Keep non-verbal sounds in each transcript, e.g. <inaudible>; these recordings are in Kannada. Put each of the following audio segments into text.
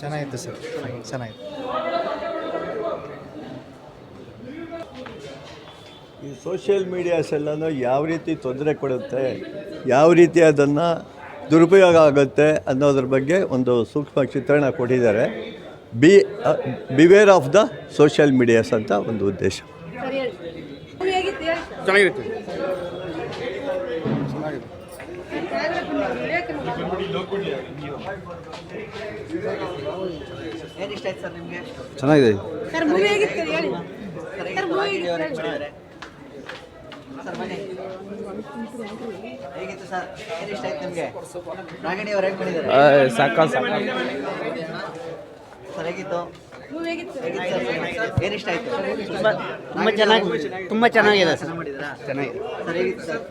ಚೆನ್ನಾಗಿತ್ತು ಸರ್. ಚೆನ್ನಾಗಿತ್ತು. ಈ ಸೋಷಿಯಲ್ ಮೀಡಿಯಾಸ್ ಎಲ್ಲನೂ ಯಾವ ರೀತಿ ತೊಂದರೆ ಕೊಡುತ್ತೆ ಯಾವ ರೀತಿ ಅದನ್ನು ದುರುಪಯೋಗ ಆಗುತ್ತೆ ಅನ್ನೋದ್ರ ಬಗ್ಗೆ ಒಂದು ಸೂಕ್ಷ್ಮ ಚಿತ್ರಣ ಕೊಟ್ಟಿದ್ದಾರೆ. Be beware of the social medias ಅಂತ ಒಂದು ಉದ್ದೇಶ. ಚೆನ್ನಾಗಿರುತ್ತೆ ಏನು ಇಷ್ಟ ಆಯ್ತು ಸರ್ ನಿಮಗೆ ಚೆನ್ನಾಗಿದೆ. ಸರ್ ಮೂವಿ ಹೇಗಿತ್ತು? ಹೇಳಿ. ಸರ್ ಹೇಗಿತ್ತು? ರಾಗಿಣಿ ಅವ್ರು ಹೇಗೆ ಮಾಡಿದ್ದಾರೆ ಸರ್ ಬನ್ನಿ. ಹೇಗಿತ್ತು ಸರ್ ಏನು ಇಷ್ಟ ಆಯ್ತು ನಿಮಗೆ? ರಾಗಿಣಿ ಅವ್ರು ಹೇಗೆ ಮಾಡಿದ್ದಾರೆ? ಸಾಕಾಲ್ ಸಾಕಾಲ್. ಸರ್ ಹೇಗಿತ್ತು? ಮೂವಿ ಹೇಗಿತ್ತು? ಹೇಗಿತ್ತು ಸರ್ ಏನು ಇಷ್ಟ ಆಯ್ತು? ತುಂಬ ಚೆನ್ನಾಗಿ ತುಂಬ ಚೆನ್ನಾಗಿದೆ. ಸರ್ ಚೆನ್ನಾಗಿದೆ ಸರ್ ಹೇಗಿತ್ತು ಸರ್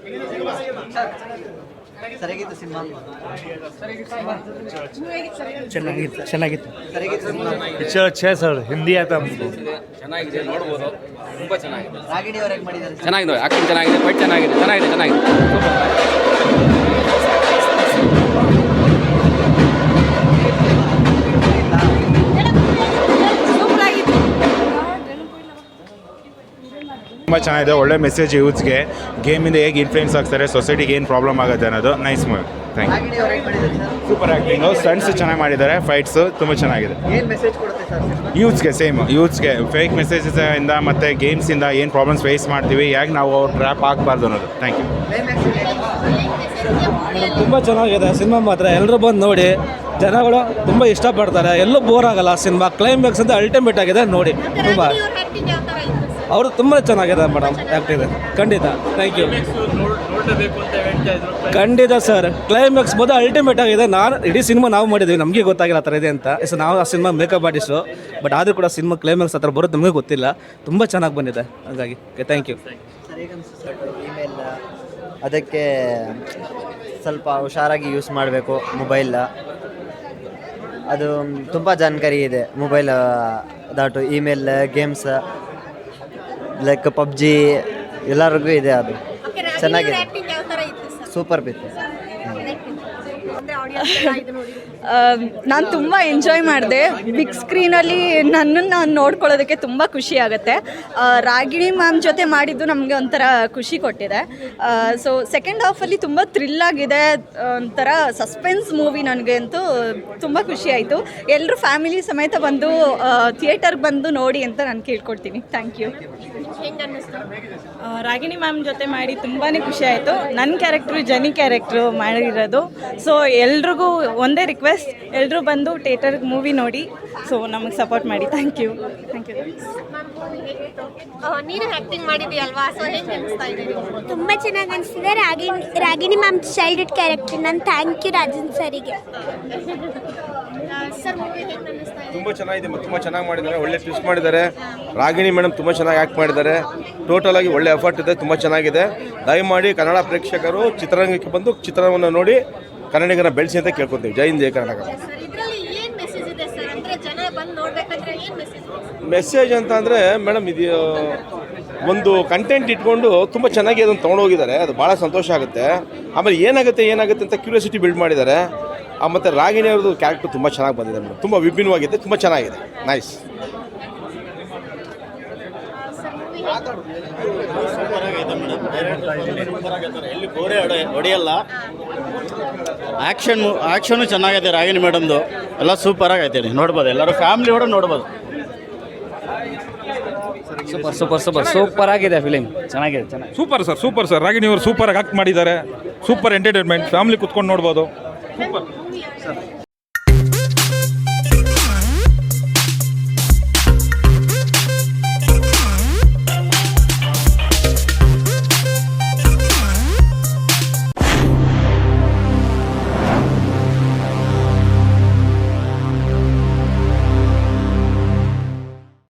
ಸರ್ ಸಿನಿಮಾ? ಚೆನ್ನಾಗಿತ್ತು ಚೆನ್ನಾಗಿತ್ತು. ಪಿಕ್ಚರ್ ಛೇ ಸರ್ ಹಿಂದಿ ಆಯ್ತು ಚೆನ್ನಾಗಿದೆ ನೋಡ್ಬೋದು. ತುಂಬ ಚೆನ್ನಾಗಿದೆ. ರಾಗಿಣಿ ಅವ್ರು ಹೇಗೆ ಮಾಡಿದ್ದಾರೆ? ಚೆನ್ನಾಗಿದೆ ಆಕ್ಟಿಂಗ್ ಚೆನ್ನಾಗಿದೆ ಫೈಟ್ ಚೆನ್ನಾಗಿದೆ ಚೆನ್ನಾಗಿದೆ ಚೆನ್ನಾಗಿದೆ. ತುಂಬ ಚೆನ್ನಾಗಿದೆ ಒಳ್ಳೆ ಮೆಸೇಜ್ ಯೂತ್ಸ್ಗೆ ಗೇಮಿಂದ ಹೇಗೆ ಇನ್ಫ್ಲೂಯೆನ್ಸ್ ಆಗ್ತಾರೆ ಸೊಸೈಟಿಗೆ ಏನು ಪ್ರಾಬ್ಲಮ್ ಆಗುತ್ತೆ ಅನ್ನೋದು nice movie thank you super acting stunts ಚೆನ್ನಾಗಿ ಮಾಡಿದ್ದಾರೆ ಫೈಟ್ಸು ತುಂಬ ಚೆನ್ನಾಗಿದೆ. ಏನು ಮೆಸೇಜ್ ಕೊಡುತ್ತೆ ಸರ್ ಸಿನಿಮಾ ಯೂತ್ಸ್ಗೆ ಸೇಮ್ ಯೂತ್ಸ್ಗೆ ಫೇಕ್ ಮೆಸೇಜಸ್ ಇಂದ ಮತ್ತು ಗೇಮ್ಸಿಂದ ಏನು ಪ್ರಾಬ್ಲಮ್ಸ್ ಫೇಸ್ ಮಾಡ್ತೀವಿ ಹೇಗೆ ನಾವು ಅವ್ರ ಟ್ರ್ಯಾಪ್ ಆಗಬಾರ್ದು ಅನ್ನೋದು. ಥ್ಯಾಂಕ್ ಯು ತುಂಬ ಚೆನ್ನಾಗಿದೆ ಸಿನಿಮಾ ಮಾತ್ರ. ಎಲ್ಲರೂ ಬಂದು ನೋಡಿ. ಜನಗಳು ತುಂಬ ಇಷ್ಟಪಡ್ತಾರೆ. ಎಲ್ಲೂ ಬೋರ್ ಆಗಲ್ಲ ಸಿನಿಮಾ. ಕ್ಲೈಮ್ಯಾಕ್ಸ್ ಅಂತ ಅಲ್ಟಿಮೇಟ್ ಆಗಿದೆ ನೋಡಿ. ತುಂಬ. ಅವರು ತುಂಬ ಚೆನ್ನಾಗಿದೆ ಮೇಡಮ್ ಇದೆ. ಖಂಡಿತ ಥ್ಯಾಂಕ್ ಯು ಖಂಡಿತ ಸರ್ ಕ್ಲೈಮ್ಯಾಕ್ಸ್ ಬೋದು ಅಲ್ಟಿಮೇಟ್ ಆಗಿದೆ. ನಾನು ಇಡೀ ಸಿನಿಮಾ ನಾವು ಮಾಡಿದ್ವಿ. ನಮಗೆ ಗೊತ್ತಾಗಿಲ್ಲ ಆ ಥರ ಇದೆ ಅಂತ. ಸೊ ನಾವು ಆ ಸಿನಿಮಾ ಮೇಕಪ್ ಆರ್ಟಿಸ್ಟು ಬಟ್ ಆದರೂ ಕೂಡ ಸಿನಿಮಾ ಕ್ಲೈಮ್ಯಾಕ್ಸ್ ಹತ್ರ ಬರೋದು ನಮಗೆ ಗೊತ್ತಿಲ್ಲ. ತುಂಬ ಚೆನ್ನಾಗಿ ಬಂದಿದೆ. ಹಾಗಾಗಿ ಥ್ಯಾಂಕ್ ಯು ಸರ್ ಹೇಗನ್ಸುತ್ತೆ ಇಮೇಲ್ ಅದಕ್ಕೆ ಸ್ವಲ್ಪ ಹುಷಾರಾಗಿ ಯೂಸ್ ಮಾಡಬೇಕು ಮೊಬೈಲ್ ಅದು ತುಂಬ ಜಾಣಕಾರಿ ಇದೆ ಮೊಬೈಲ್ ದಾಟು ಇಮೇಲ್ ಗೇಮ್ಸ್ ಲೈಕ್ ಪಬ್ಜಿ ಎಲ್ಲರಿಗೂ ಇದೆ ಅದು. ಚೆನ್ನಾಗಿದೆ. ಸೂಪರ್ ಬಿತ್ತು. ಅಂದರೆ ಆಡಿಯನ್ಸ್ ಎಲ್ಲ <laughs> ಇದು ನೋಡಿ. ನಾನು ತುಂಬ ಎಂಜಾಯ್ ಮಾಡಿದೆ. ಬಿಗ್ ಸ್ಕ್ರೀನಲ್ಲಿ ನನ್ನನ್ನು ನೋಡ್ಕೊಳ್ಳೋದಕ್ಕೆ ತುಂಬ ಖುಷಿ ಆಗುತ್ತೆ. ರಾಗಿಣಿ ಮ್ಯಾಮ್ ಜೊತೆ ಮಾಡಿದ್ದು ನಮಗೆ ಒಂಥರ ಖುಷಿ ಕೊಟ್ಟಿದೆ. ಸೊ ಸೆಕೆಂಡ್ ಹಾಫಲ್ಲಿ ತುಂಬ ಥ್ರಿಲ್ ಆಗಿದೆ ಒಂಥರ ಸಸ್ಪೆನ್ಸ್ ಮೂವಿ ನನಗೆ ಅಂತೂ ತುಂಬ ಖುಷಿ ಆಯಿತು. ಎಲ್ಲರೂ ಫ್ಯಾಮಿಲಿ ಸಮೇತ ಬಂದು ಥಿಯೇಟರ್ಗೆ ಬಂದು ನೋಡಿ ಅಂತ ನಾನು ಕೇಳ್ಕೊಡ್ತೀನಿ. ಥ್ಯಾಂಕ್ ಯು ರಾಗಿಣಿ ಮ್ಯಾಮ್ ಜೊತೆ ಮಾಡಿ ತುಂಬಾ ಖುಷಿ ಆಯಿತು. ನನ್ನ ಕ್ಯಾರೆಕ್ಟ್ರು ಜನಿ ಕ್ಯಾರೆಕ್ಟ್ರು ಮಾಡಿರೋದು. ಸೊ ಎಲ್ರಿಗೂ ಒಂದೇ ರಿಕ್ವೆಸ್ಟ್ ಎಲ್ಲರೂ ಬಂದು ಥಿಯೇಟರ್ಗೆ ಮೂವಿ ನೋಡಿ. ಸೊ ನಮಗೆ ಸಪೋರ್ಟ್ ಮಾಡಿ. ಥ್ಯಾಂಕ್ ಯು ಥ್ಯಾಂಕ್ ಯು ನೀನು ಆ್ಯಕ್ಟಿಂಗ್ ಮಾಡಿದ್ಯಲ್ವಾ ಸೊ ಹೆಂಗೆ ಅನಿಸ್ತಾ ತುಂಬ ಚೆನ್ನಾಗಿ ಅನಿಸ್ತಿದೆ. Ragini Ragini ma'am childhood character ನಾನು ಥ್ಯಾಂಕ್ ಯು ರಾಜನ್ ಸರಿಗೆ. ತುಂಬ ಚೆನ್ನಾಗಿದೆ ಮತ್ತು ತುಂಬ ಚೆನ್ನಾಗಿ ಮಾಡಿದ್ದಾರೆ ಒಳ್ಳೆ ಟ್ವಿಸ್ಟ್ ಮಾಡಿದ್ದಾರೆ. ರಾಗಿಣಿ ಮೇಡಮ್ ತುಂಬ ಚೆನ್ನಾಗಿ ಆ್ಯಕ್ಟ್ ಮಾಡಿದ್ದಾರೆ. ಟೋಟಲ್ ಆಗಿ ಒಳ್ಳೆ ಎಫರ್ಟ್ ಇದೆ ತುಂಬ ಚೆನ್ನಾಗಿದೆ. ದಯಮಾಡಿ ಕನ್ನಡ ಪ್ರೇಕ್ಷಕರು ಚಿತ್ರರಂಗಕ್ಕೆ ಬಂದು ಚಿತ್ರವನ್ನು ನೋಡಿ ಕನ್ನಡಿಗರ ಬೆಳೆಸಿ ಅಂತ ಕೇಳ್ಕೊತೀವಿ. ಜೈ ಹಿಂದ್ ಜೈ ಕರ್ನಾಟಕ. ಮೆಸೇಜ್ ಅಂತ ಅಂದರೆ ಮೇಡಮ್ ಇದು ಒಂದು ಕಂಟೆಂಟ್ ಇಟ್ಕೊಂಡು ತುಂಬ ಚೆನ್ನಾಗಿ ಅದನ್ನು ತೊಗೊಂಡೋಗಿದ್ದಾರೆ. ಅದು ಭಾಳ ಸಂತೋಷ ಆಗುತ್ತೆ. ಆಮೇಲೆ ಏನಾಗುತ್ತೆ ಏನಾಗುತ್ತೆ ಅಂತ ಕ್ಯೂರಿಯಾಸಿಟಿ ಬಿಲ್ಡ್ ಮಾಡಿದ್ದಾರೆ. ಮತ್ತು ರಾಗಿಣಿ ಅವ್ರದ್ದು ಕ್ಯಾರೆಕ್ಟರ್ ತುಂಬ ಚೆನ್ನಾಗಿ ಬಂದಿದೆ ಮೇಡಮ್. ತುಂಬ ವಿಭಿನ್ನವಾಗಿದೆ ತುಂಬ ಚೆನ್ನಾಗಿದೆ. ನೈಸ್ ಆಕ್ಷನ್ ಎಲ್ಲಿ ಗೋರೆ ಹೊಡೆಯಲ್ಲ ಆ್ಯಕ್ಷನ್ ಆ್ಯಕ್ಷನು ಚೆನ್ನಾಗೈತೆ ರಾಗಿಣಿ ಮೇಡಮ್ದು ಎಲ್ಲ ಸೂಪರ್ ಆಗೈತೆ ನೋಡ್ಬೋದು ಎಲ್ಲರೂ ಫ್ಯಾಮಿಲಿ ಕೂಡ ನೋಡ್ಬೋದು. ಸೂಪರ್ ಸೂಪರ್ ಸೂಪರ್ ಸೂಪರ್ ಆಗಿದೆ ಫಿಲಿಮ್ ಚೆನ್ನಾಗಿದೆ ಚೆನ್ನಾಗಿ super sir super sir Ragini ಅವರು ಸೂಪರ್ ಆಗಿ ಆಕ್ಟ್ ಮಾಡಿದ್ದಾರೆ. ಸೂಪರ್ ಎಂಟರ್ಟೈನ್ಮೆಂಟ್ ಫ್ಯಾಮಿಲಿ ಕುತ್ಕೊಂಡು ನೋಡ್ಬೋದು. Super Sir.